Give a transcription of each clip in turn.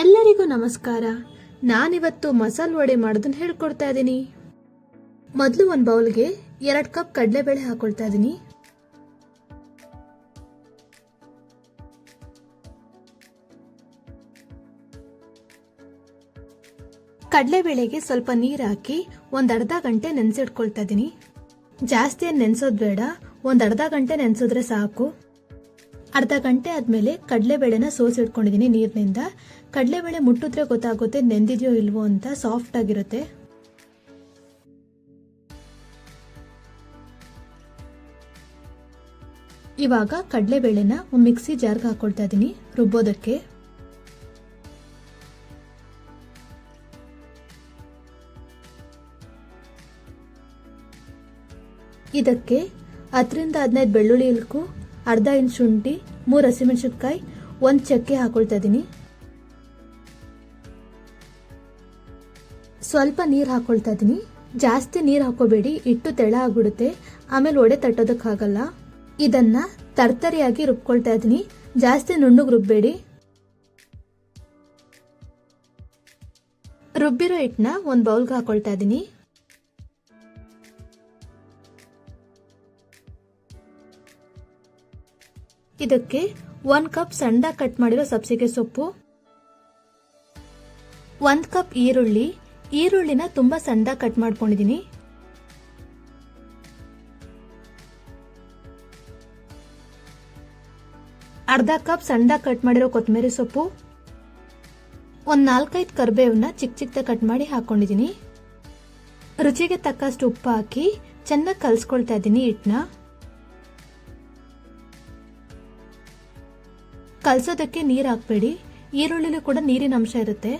ಎಲ್ಲರಿಗೂ ನಮಸ್ಕಾರ. ನಾನಿವತ್ತು ಮಸಾಲೆ ವಡೆ ಮಾಡೋದನ್ನ ಹೇಳ್ಕೊಡ್ತಾ ಇದ್ದೀನಿ ಮೊದಲು ಒಂದು ಬೌಲ್ಗೆ ಎರಡು ಕಪ್ ಕಡಲೆಬೇಳೆ ಹಾಕೊಳ್ತಾ ಇದ್ದೀನಿ ಕಡಲೆಬೇಳೆಗೆ ಸ್ವಲ್ಪ ನೀರು ಹಾಕಿ ಒಂದು ಅರ್ಧ ಗಂಟೆ ನೆನೆಸಿಟ್ಕೊಳ್ತಾ ಇದ್ದೀನಿ ಜಾಸ್ತಿ ಏನು ನೆನೆಸೋದು ಬೇಡ, ಒಂದು ಅರ್ಧ ಗಂಟೆ ನೆನೆಸಿದ್ರೆ ಸಾಕು. ಅರ್ಧ ಗಂಟೆ ಆದ್ಮೇಲೆ ಕಡಲೆಬೇಳೆನ ಸೋಸಿಟ್ಕೊಂಡಿದ್ದೀನಿ ನೀರಿನಿಂದ. ಕಡಲೆಬೇಳೆ ಮುಟ್ಟಿದ್ರೆ ಗೊತ್ತಾಗುತ್ತೆ ನೆಂದಿದೆಯೋ ಇಲ್ವೋ ಅಂತ ಸಾಫ್ಟ್ ಆಗಿರುತ್ತೆ. ಇವಾಗ ಕಡಲೆಬೇಳೆನ ಮಿಕ್ಸಿ ಜಾರ್ಗೆ ಹಾಕೊಳ್ತಾ ಇದ್ದೀನಿ ರುಬ್ಬೋದಕ್ಕೆ. ಇದಕ್ಕೆ ಹತ್ತರಿಂದ ಹದಿನೈದು ಬೆಳ್ಳುಳ್ಳಿ ಇಲ್ಕು ಅರ್ಧ ಇಂಚ್ ಶುಂಠಿ, ಮೂರು ಹಸಿಮೆಣಸಿನ್ಕಾಯಿ, ಒಂದು ಚಕ್ಕೆ ಹಾಕೊಳ್ತಾ ಇದ್ದೀನಿ. ಸ್ವಲ್ಪ ನೀರು ಹಾಕೊಳ್ತಾ ಇದ್ದೀನಿ. ಜಾಸ್ತಿ ನೀರು ಹಾಕೋಬೇಡಿ ಇಟ್ಟು ತೆಳ ಆಗ್ಬಿಡುತ್ತೆ. ಆಮೇಲೆ ಒಡೆ ತಟ್ಟೋದಕ್ಕಾಗಲ್ಲ. ಇದನ್ನ ತರ್ತರಿಯಾಗಿ ರುಬ್ಕೊಳ್ತಾ ಇದ್ದೀನಿ. ಜಾಸ್ತಿ ನುಣ್ಣಗೆ ರುಬ್ಬೇಡಿ. ರುಬ್ಬಿರೋ ಹಿಟ್ಟನ್ನ ಒಂದು ಬೌಲ್ಗೆ ಹಾಕೊಳ್ತಾ ಇದ್ದೀನಿ. ಇದಕ್ಕೆ ಒಂದ್ ಕಪ್ ಸಣ್ಣ ಕಟ್ ಮಾಡಿರೋ ಸಬ್ಸಿಗೆ ಸೊಪ್ಪು ಒಂದ್ ಕಪ್ ಈರುಳ್ಳಿ. ಈರುಳ್ಳಿನ ತುಂಬಾ ಸಣ್ಣ ಕಟ್ ಮಾಡ್ಕೊಂಡಿದೀನಿ. ಅರ್ಧ ಕಪ್ ಸಣ್ಣ ಕಟ್ ಮಾಡಿರೋ ಕೊತ್ತಂಬರಿ ಸೊಪ್ಪು, ಒಂದ್ ನಾಲ್ಕೈದು ಕರ್ಬೇವನ್ನ ಚಿಕ್ಕ ಚಿಕ್ಕ ಕಟ್ ಮಾಡಿ ಹಾಕೊಂಡಿದೀನಿ. ರುಚಿಗೆ ತಕ್ಕಷ್ಟು ಉಪ್ಪು ಹಾಕಿ ಚೆನ್ನಾಗಿ ಕಲ್ಸ್ಕೊಳ್ತಾ ಇದ್ದೀನಿ ಹಿಟ್ಟನ್ನ. ಕಲ್ಸೋದಕ್ಕೆ ನೀರು ಹಾಕ್ಬೇಡಿ ಈರುಳ್ಳಿಲೂ ಕೂಡ ನೀರಿನ ಅಂಶ ಇರುತ್ತೆ.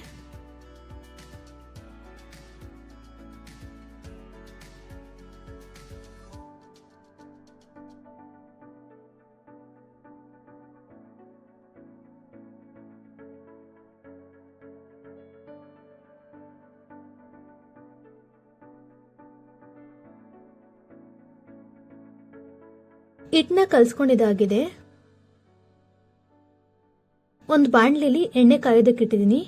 ಹಿಟ್ಟನ್ನ ಕಲ್ಸ್ಕೊಂಡಿದ್ದಾಗಿದೆ. ಒಂದು ಬಾಣಲಿಲಿ ಎಣ್ಣೆ ಕಾಯೋದಕ್ಕೆ ಇಟ್ಟಿದ್ದೀನಿ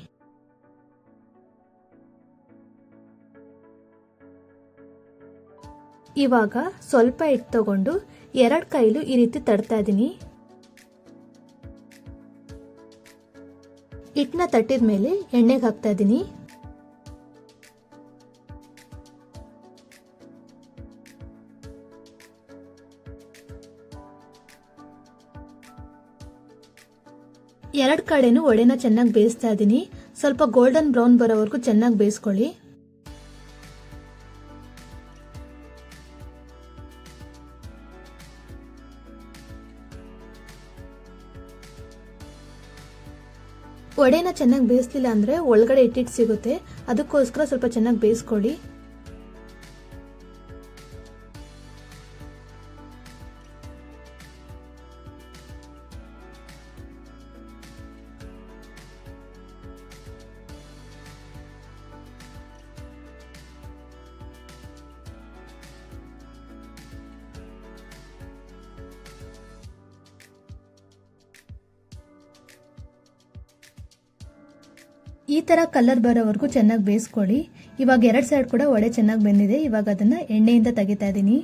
ಇವಾಗ ಸ್ವಲ್ಪ ಹಿಟ್ಟು ತಗೊಂಡು ಎರಡು ಕೈಲು ಈ ರೀತಿ ತಡ್ತಾ ಇದ್ದೀನಿ. ಹಿಟ್ಟನ್ನ ತಟ್ಟಿದ ಮೇಲೆ ಎಣ್ಣೆಗೆ ಹಾಕ್ತಾ ಇದ್ದೀನಿ. ಎರಡು ಕಡೆನೂ ಒಡೆನ ಚೆನ್ನಾಗಿ ಬೇಯಿಸ್ತಾ ಇದ್ದೀನಿ ಸ್ವಲ್ಪ ಗೋಲ್ಡನ್ ಬ್ರೌನ್ ಬರೋವರೆಗೂ ಚೆನ್ನಾಗಿ ಬೇಯಿಸ್ಕೊಳ್ಳಿ. ಒಡೆನ ಚೆನ್ನಾಗಿ ಬೇಯಿಸ್ಲಿಲ್ಲ ಅಂದ್ರೆ ಒಳಗಡೆ ಇಟ್ಟಿಟ್ಟು ಸಿಗುತ್ತೆ. ಅದಕ್ಕೋಸ್ಕರ ಸ್ವಲ್ಪ ಚೆನ್ನಾಗಿ ಬೇಯಿಸ್ಕೊಳ್ಳಿ. ಈ ತರ ಕಲರ್ ಬರೋವರೆಗೂ ಚೆನ್ನಾಗಿ ಬೇಯಿಸ್ಕೊಳ್ಳಿ. ಇವಾಗ ಎರಡು ಸೈಡ್ ಕೂಡ ಒಡೆ ಚೆನ್ನಾಗಿ ಬೆಂದಿದೆ. ಇವಾಗ ಅದನ್ನ ಎಣ್ಣೆಯಿಂದ ತೆಗಿತಾ ಇದ್ದೀನಿ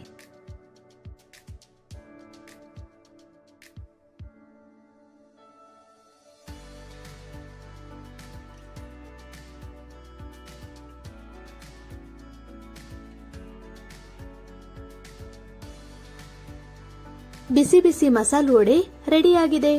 ಬಿಸಿ ಬಿಸಿ ಮಸಾಲೆ ವಡೆ ರೆಡಿಯಾಗಿದೆ.